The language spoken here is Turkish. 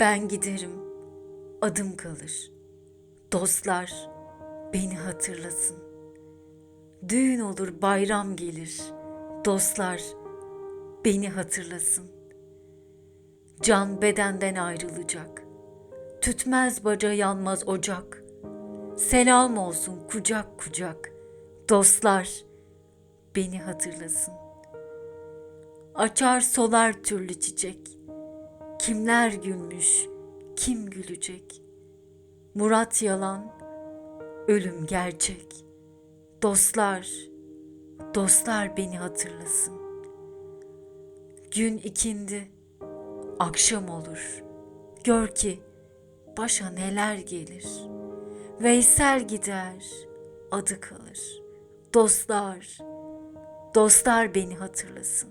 Ben giderim, adım kalır. Dostlar beni hatırlasın. Düğün olur, bayram gelir. Dostlar beni hatırlasın. Can bedenden ayrılacak. Tütmez baca yanmaz ocak. Selam olsun kucak kucak. Dostlar beni hatırlasın. Açar solar türlü çiçek. Kimler gülmüş, kim gülecek? Murat yalan, ölüm gerçek. Dostlar, dostlar beni hatırlasın. Gün ikindi, akşam olur. Gör ki başa neler gelir. Veysel gider, adı kalır. Dostlar, dostlar beni hatırlasın.